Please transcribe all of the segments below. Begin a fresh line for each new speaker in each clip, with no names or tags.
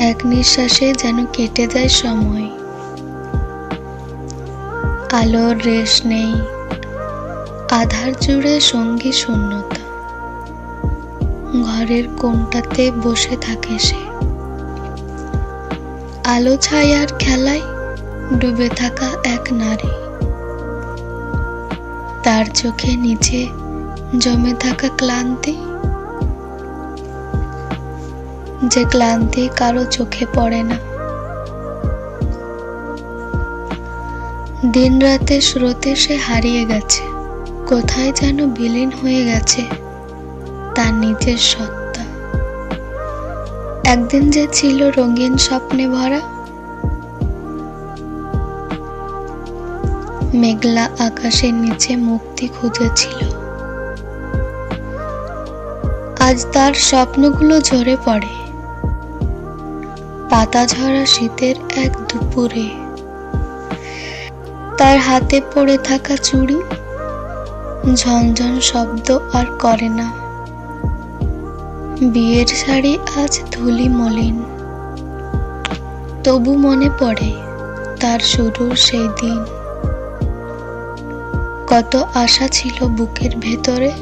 এক নিঃশ্বাসে যেন কেটে যায় সময়। আলোর রেশ নেই, আধার জুড়ে সঙ্গী শূন্যতা। ঘরের কোনটাতে বসে থাকে সে। আলো ছায়ার খেলায় ডুবে থাকা এক নারী। তার চোখে নিচে জমে থাকা ক্লান্তি যে ক্লান্তি কারও চোখে পড়ে না। দিন রাতে স্রোতে সে হারিয়ে গেছে। কোথায় যেন বিলীন হয়ে গেছে তার নিজের সত্তা। একদিন যে ছিল রঙিন স্বপ্নে ভরা, মেঘলা আকাশের নিচে মুক্তি খুঁজেছিল। আজ তার স্বপ্নগুলো ঝরে পড়ে। পাতা ঝরা শীতের এক দুপুরে। তার হাতে পড়ে থাকা চুড়ি ঝনঝন শব্দ আর করে না। বিয়ের শাড়ি আজ ধুলি মলিন। তবু মনে পড়ে তার শুরুর সেই দিন। কত আশা ছিল বুকের ভেতরে,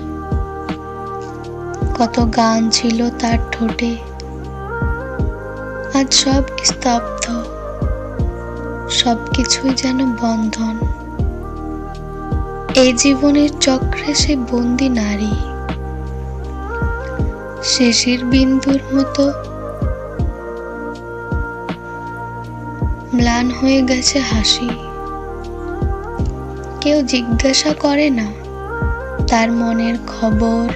কত গান ছিল তার ঠোঁটে। আজ সব স্তব্ধ। সব কিছুই যেন বন্ধন। এই জীবনের চক্রে সে বন্দি নারী। শেষের বিন্দুর মতো ম্লান হয়ে গেছে হাসি। কেউ জিজ্ঞাসা করে না, তার মনের খবর।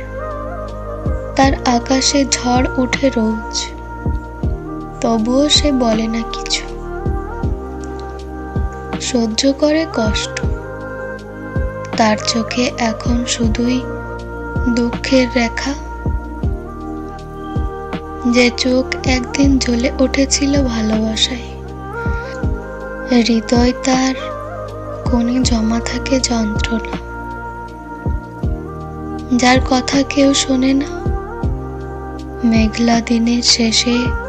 তার আকাশে ঝড় উঠে রোজ। তবুও সে বলে না কিছু। সহ্য করে কষ্ট। তার চোখে এখন শুধুই দুঃখের রেখা। যে চোখ একদিন জ্বলে উঠেছিল ভালোবাসায়, হৃদয় তার কোণে জমা থাকে যন্ত্রণা। যার কথা কেউ শোনে না, মেঘলা দিনের শেষে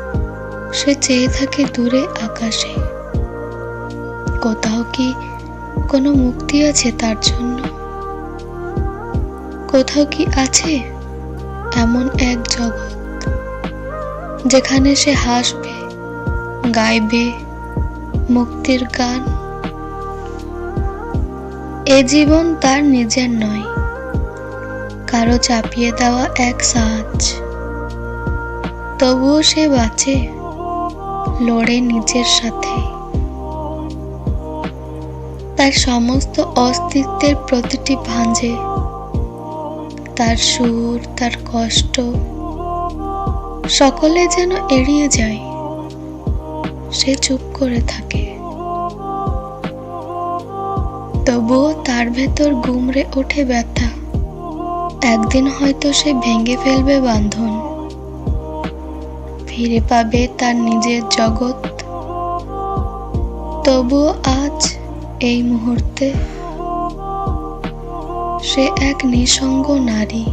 সে চেয়ে থাকে দূরে আকাশে। কোথাও কি কোনো মুক্তি আছে তার জন্য? কোথাও কি আছে এমন এক জগৎ যেখানে সে হাসবে, গাইবে মুক্তির গান? এ জীবন তার নিজের নয়, কারও চাপিয়ে দেওয়া এক সাজ। তবুও সে বাঁচে। লড়ে নিজের সাথে। তার সমস্ত অস্তিত্বের প্রতিটি ভাঁজে, তার সুর, তার কষ্ট, সকলে যেন এড়িয়ে যায়, সে চুপ করে থাকে। তবুও তার ভেতর গুমড়ে ওঠে ব্যথা। একদিন হয়তো সে ভেঙে ফেলবে বাঁধন। ফিরে পাবে তার নিজের জগৎ। তবুও আজ এই মুহূর্তে সে এক নিঃসঙ্গ নারী।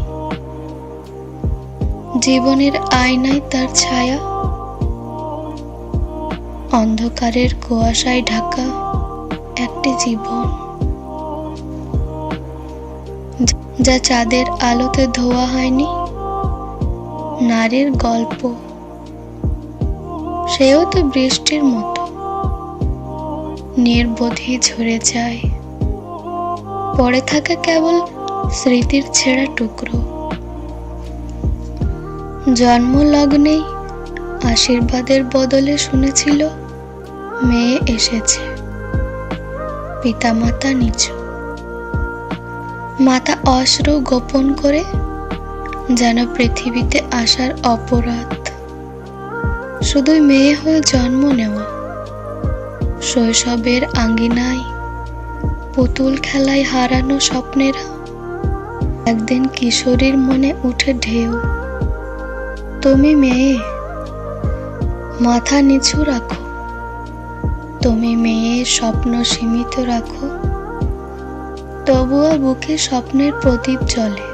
জীবনের আয়নায় তার ছায়া। অন্ধকারের কুয়াশায় ঢাকা একটি জীবন। যা চাঁদের আলোতে ধোয়া হয়নি। নারীর গল্প। সেও তো বৃষ্টির মতো। নির্বোধই ঝরে যায়। পড়ে থাকে কেবল স্মৃতির ছেঁড়া টুকরো। জন্ম জন্মলগ্নেই আশীর্বাদের বদলে শুনেছিল, মেয়ে এসেছে। পিতামাতা নিচু মাতা অশ্রু গোপন করে যেন পৃথিবীতে আসার অপরাধ শুধুই মেয়ে হয়ে জন্ম নেওয়া। শৈশবের আঙ্গিনায় পুতুল খেলায় হারানো স্বপ্নেরা, একদিন কিশোরীর মনে উঠে ঢেউ। তুমি মেয়ে, মাথা নিচু রাখো। তুমি মেয়ে, স্বপ্ন সীমিত রাখো। তবুও বুকে স্বপ্নের প্রদীপ জ্বলে।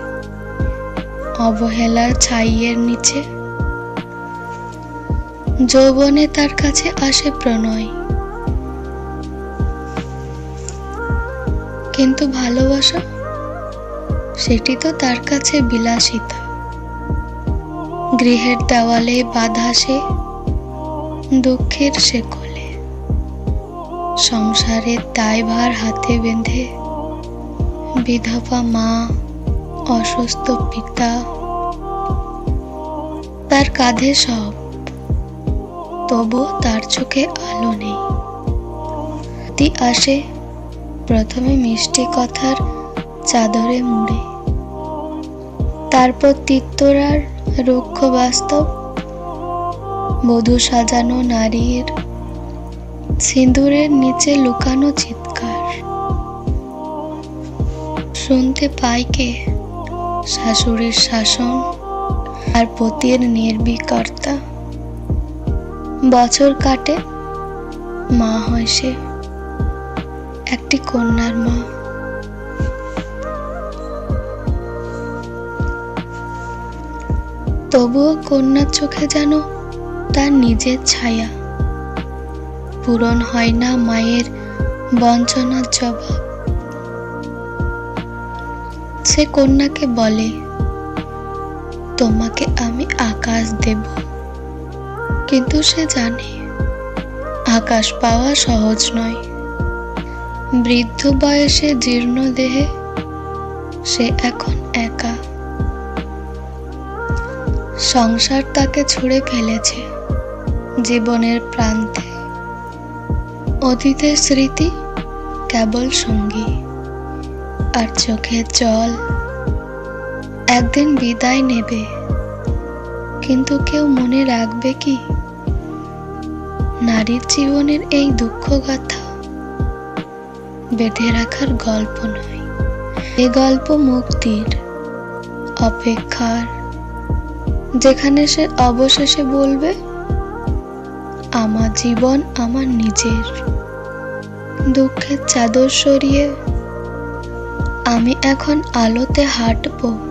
অবহেলার ছাইয়ের নিচে যৌবনে তার কাছে আসে প্রণয়। কিন্তু ভালোবাসা, সেটি তো তার কাছে বিলাসিতা। গৃহের দেওয়ালে বাধা সে, দুঃখের সে কোলে। সংসারের দায়ভার হাতে বেঁধে, বিধবা মা, অসুস্থ পিতা, তার কাঁধে সব। তবু তার চোখে আলো নেই। তি আসে প্রথমে মিষ্টি কথার চাদরে মুড়ে। তারপর তিত্তরার রুক্ষ বাস্তব বধূ সাজানো নারীর সিঁদুরের নিচে লুকানো চিৎকার। শুনতে পাই কে? শাশুড়ির শাসন আর পতির নির্বিকারতা। বছর কাটে, মা হয় সে একটি কন্যার মা। তবুও কন্যার চোখে যেন তার নিজের ছায়া। পূরণ হয় না মায়ের বঞ্চনার জবাব। সে কন্যাকে বলে, তোমাকে আমি আকাশ দেব। কিন্তু সে জানে, আকাশ পাওয়া সহজ নয়। বৃদ্ধ বয়সে জীর্ণ দেহে সে এখন একা। সংসার তাকে ছুঁড়ে ফেলেছে, জীবনের প্রান্তে। অতীতের স্মৃতি কেবল সঙ্গী আর চোখে জল। একদিন বিদায় নেবে, কিন্তু কেউ মনে রাখবে কি? নারীর জীবনের এই দুঃখ গাথা বেঁধে রাখার গল্প নয়। এ গল্প মুক্তির অপেক্ষার। যেখানে সে অবশেষে বলবে, আমার জীবন আমার নিজের। দুঃখের চাদর সরিয়ে আমি এখন আলোতে হাঁটবো।